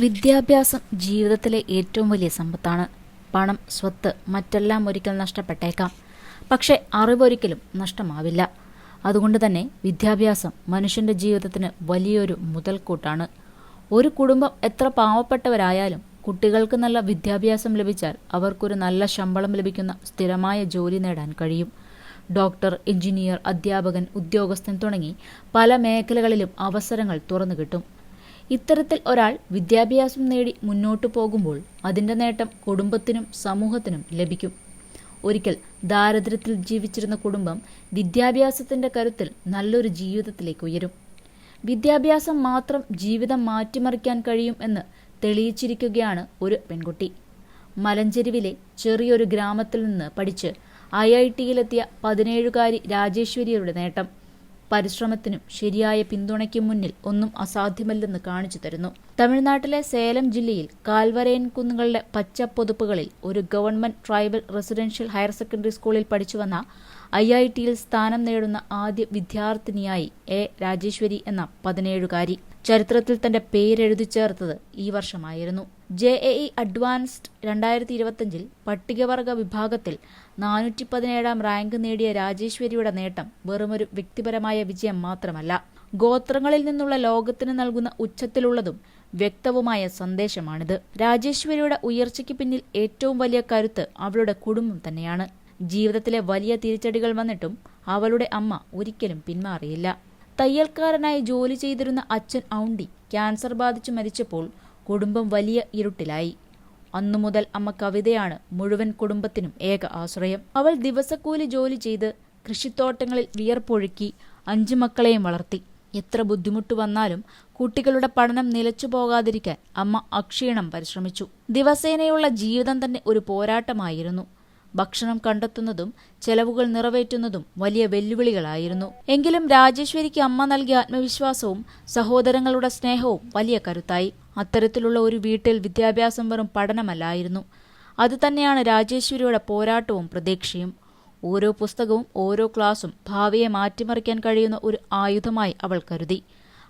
വിദ്യാഭ്യാസം ജീവിതത്തിലെ ഏറ്റവും വലിയ സമ്പത്താണ്. പണം സ്വത്ത് മറ്റെല്ലാം ഒരിക്കൽ നഷ്ടപ്പെട്ടേക്കാം. പക്ഷേ അറിവൊരിക്കലും നഷ്ടമാവില്ല. അതുകൊണ്ട് തന്നെ വിദ്യാഭ്യാസം മനുഷ്യന്റെ ജീവിതത്തിന് വലിയൊരു മുതൽക്കൂട്ടാണ്. ഒരു കുടുംബം എത്ര പാവപ്പെട്ടവരായാലും കുട്ടികൾക്ക് നല്ല വിദ്യാഭ്യാസം ലഭിച്ചാൽ അവർക്കൊരു നല്ല ശമ്പളം ലഭിക്കുന്ന സ്ഥിരമായ ജോലി നേടാൻ കഴിയും. ഡോക്ടർ എഞ്ചിനീയർ അധ്യാപകൻ ഉദ്യോഗസ്ഥൻ തുടങ്ങി പല മേഖലകളിലും അവസരങ്ങൾ തുറന്നു കിട്ടും. ഇത്തരത്തിൽ ഒരാൾ വിദ്യാഭ്യാസം നേടി മുന്നോട്ടു പോകുമ്പോൾ അതിന്റെ നേട്ടം കുടുംബത്തിനും സമൂഹത്തിനും ലഭിക്കും. ഒരിക്കൽ ദാരിദ്ര്യത്തിൽ ജീവിച്ചിരുന്ന കുടുംബം വിദ്യാഭ്യാസത്തിന്റെ കരുത്തിൽ നല്ലൊരു ജീവിതത്തിലേക്ക് ഉയരും. വിദ്യാഭ്യാസം മാത്രം ജീവിതം മാറ്റിമറിക്കാൻ കഴിയും എന്ന് തെളിയിച്ചിരിക്കുകയാണ് ഒരു പെൺകുട്ടി. മലഞ്ചെരുവിലെ ചെറിയൊരു ഗ്രാമത്തിൽ നിന്ന് പഠിച്ച് ഐ ഐ ടിയിലെത്തിയ പതിനേഴുകാരി രാജേശ്വരിയുടെ നേട്ടം. പരിശ്രമത്തിനും ശരിയായ പിന്തുണയ്ക്കും മുന്നിൽ ഒന്നും അസാധ്യമല്ലെന്ന് കാണിച്ചു തരുന്നു. തമിഴ്നാട്ടിലെ സേലം ജില്ലയിൽ കാൽവരയൻ കുന്നുകളുടെ പച്ചപ്പൊതുപ്പുകളിൽ ഒരു government tribal residential higher secondary സ്കൂളിൽ പഠിച്ചുവന്ന ഐ ഐ ടിയിൽ സ്ഥാനം നേടുന്ന ആദ്യ വിദ്യാർത്ഥിനിയായി എ രാജേശ്വരി എന്ന പതിനേഴുകാരി. ചരിത്രത്തിൽ തന്റെ പേരെഴുതി ചേർത്തത് ഈ വർഷമായിരുന്നു. ജെ എ ഇ അഡ്വാൻസ്ഡ് രണ്ടായിരത്തി ഇരുപത്തിയഞ്ചിൽ പട്ടികവർഗ വിഭാഗത്തിൽ നാനൂറ്റി പതിനേഴാം റാങ്ക് നേടിയ രാജേശ്വരിയുടെ നേട്ടം വെറുമൊരു വ്യക്തിപരമായ വിജയം മാത്രമല്ല. ഗോത്രങ്ങളിൽ നിന്നുള്ള ലോകത്തിന് നൽകുന്ന ഉച്ചത്തിലുള്ളതും വ്യക്തവുമായ സന്ദേശമാണിത്. രാജേശ്വരിയുടെ ഉയർച്ചയ്ക്ക് പിന്നിൽ ഏറ്റവും വലിയ കരുത്ത് അവളുടെ കുടുംബം തന്നെയാണ്. ജീവിതത്തിലെ വലിയ തിരിച്ചടികൾ വന്നിട്ടും അവളുടെ അമ്മ ഒരിക്കലും പിന്മാറിയില്ല. തയ്യൽക്കാരനായി ജോലി ചെയ്തിരുന്ന അച്ഛൻ ഔണ്ടി ക്യാൻസർ ബാധിച്ചു മരിച്ചപ്പോൾ കുടുംബം വലിയ ഇരുട്ടിലായി. അന്നു മുതൽ അമ്മ കവിതയാണ് മുഴുവൻ കുടുംബത്തിനും ഏക ആശ്രയം. അവൾ ദിവസക്കൂലി ജോലി ചെയ്ത് കൃഷിത്തോട്ടങ്ങളിൽ വിയർപ്പൊഴുക്കി അഞ്ചു മക്കളെയും വളർത്തി. എത്ര ബുദ്ധിമുട്ട് വന്നാലും കുട്ടികളുടെ പഠനം നിലച്ചു പോകാതിരിക്കാൻ അമ്മ അക്ഷീണം പരിശ്രമിച്ചു. ദിവസേനയുള്ള ജീവിതം തന്നെ ഒരു പോരാട്ടമായിരുന്നു. ഭക്ഷണം കണ്ടെത്തുന്നതും ചെലവുകൾ നിറവേറ്റുന്നതും വലിയ വെല്ലുവിളികളായിരുന്നു. എങ്കിലും രാജേശ്വരിക്ക് അമ്മ നൽകിയ ആത്മവിശ്വാസവും സഹോദരങ്ങളുടെ സ്നേഹവും വലിയ കരുത്തായി. അത്തരത്തിലുള്ള ഒരു വീട്ടിൽ വിദ്യാഭ്യാസം വെറും പഠനമല്ലായിരുന്നു. അത് തന്നെയാണ് രാജേശ്വരിയുടെ പോരാട്ടവും പ്രതീക്ഷയും. ഓരോ പുസ്തകവും ഓരോ ക്ലാസും ഭാവിയെ മാറ്റിമറിക്കാൻ കഴിയുന്ന ഒരു ആയുധമായി അവൾ കരുതി.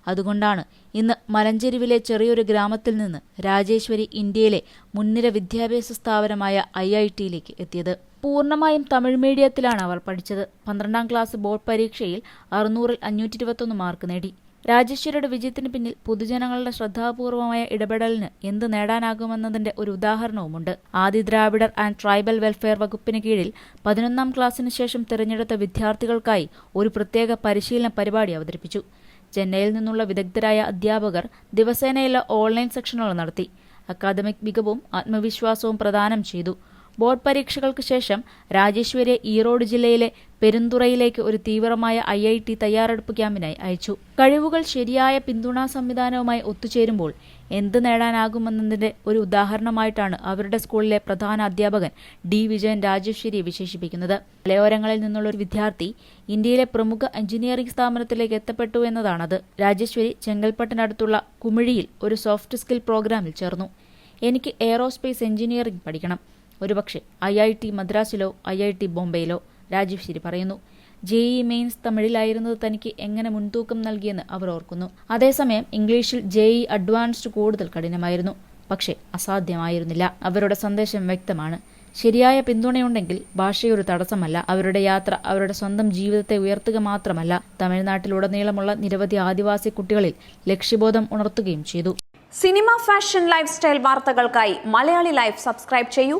അതുകൊണ്ടാണ് ഇന്ന് മലഞ്ചെരുവിലെ ചെറിയൊരു ഗ്രാമത്തിൽ നിന്ന് രാജേശ്വരി ഇന്ത്യയിലെ മുൻനിര വിദ്യാഭ്യാസ സ്ഥാപനമായ ഐ ഐ ടിയിലേക്ക് എത്തിയത്. പൂർണമായും തമിഴ് മീഡിയത്തിലാണ് അവർ പഠിച്ചത്. പന്ത്രണ്ടാം ക്ലാസ് ബോർഡ് പരീക്ഷയിൽ അറുന്നൂറിൽ അഞ്ഞൂറ്റി ഇരുപത്തൊന്ന് മാർക്ക് നേടി. രാജേശ്വരിയുടെ വിജയത്തിന് പിന്നിൽ പൊതുജനങ്ങളുടെ ശ്രദ്ധാപൂർവമായ ഇടപെടലിന് എന്ത് നേടാനാകുമെന്നതിന്റെ ഒരു ഉദാഹരണവുമുണ്ട്. Adi Dravidar and tribal welfare വകുപ്പിന് കീഴിൽ പതിനൊന്നാം ക്ലാസ്സിന് ശേഷം തിരഞ്ഞെടുത്ത വിദ്യാർത്ഥികൾക്കായി ഒരു പ്രത്യേക പരിശീലന പരിപാടി അവതരിപ്പിച്ചു. ചെന്നൈയിൽ നിന്നുള്ള വിദഗ്ധരായ അധ്യാപകർ ദിവസേനയുള്ള ഓൺലൈൻ സെക്ഷനുകൾ നടത്തി. അക്കാദമിക് മികവും ആത്മവിശ്വാസവും പ്രദാനം ചെയ്തു. ബോർഡ് പരീക്ഷകൾക്ക് ശേഷം രാജേശ്വരിയെ ഈറോഡ് ജില്ലയിലെ പെരുന്തുറയിലേക്ക് ഒരു തീവ്രമായ ഐ ഐ ടി തയ്യാറെടുപ്പ് ക്യാമ്പിനായി അയച്ചു. കഴിവുകൾ ശരിയായ പിന്തുണാ സംവിധാനവുമായി ഒത്തുചേരുമ്പോൾ എന്ത് നേടാനാകുമെന്നതിന്റെ ഒരു ഉദാഹരണമായിട്ടാണ് അവരുടെ സ്കൂളിലെ പ്രധാന അധ്യാപകൻ ഡി വിജയൻ രാജേശ്വരിയെ വിശേഷിപ്പിക്കുന്നത്. മലയോരങ്ങളിൽ നിന്നുള്ള ഒരു വിദ്യാർത്ഥി ഇന്ത്യയിലെ പ്രമുഖ എഞ്ചിനീയറിംഗ് സ്ഥാപനത്തിലേക്ക് എത്തപ്പെട്ടു എന്നതാണത്. രാജേശ്വരി ചെങ്കൽപ്പട്ടിനടുത്തുള്ള കുമിഴിയിൽ ഒരു സോഫ്റ്റ് സ്കിൽ പ്രോഗ്രാമിൽ ചേർന്നു. എനിക്ക് എയറോസ്പേസ് എഞ്ചിനീയറിംഗ് പഠിക്കണം. ഒരുപക്ഷെ ഐ ഐ ടി മദ്രാസിലോ ഐ ഐ ടി ബോംബെയിലോ. രാജീവ് ശിരി പറയുന്നു ജെ ഇ മെയിൻസ് തമിഴിലായിരുന്നത് തനിക്ക് എങ്ങനെ മുൻതൂക്കം നൽകിയെന്ന് അവർ ഓർക്കുന്നു. അതേസമയം ഇംഗ്ലീഷിൽ ജെ ഇ അഡ്വാൻസ്ഡ് കൂടുതൽ കഠിനമായിരുന്നു. പക്ഷേ അസാധ്യമായിരുന്നില്ല. അവരുടെ സന്ദേശം വ്യക്തമാണ്. ശരിയായ പിന്തുണയുണ്ടെങ്കിൽ ഭാഷയൊരു തടസ്സമല്ല. അവരുടെ യാത്ര അവരുടെ സ്വന്തം ജീവിതത്തെ ഉയർത്തുക മാത്രമല്ല. തമിഴ്നാട്ടിലുടനീളമുള്ള നിരവധി ആദിവാസി കുട്ടികളിൽ ലക്ഷ്യബോധം ഉണർത്തുകയും ചെയ്തു. സിനിമ ഫാഷൻ ലൈഫ് സ്റ്റൈൽ വാർത്തകൾക്കായി മലയാളി ലൈഫ് സബ്സ്ക്രൈബ് ചെയ്യൂ.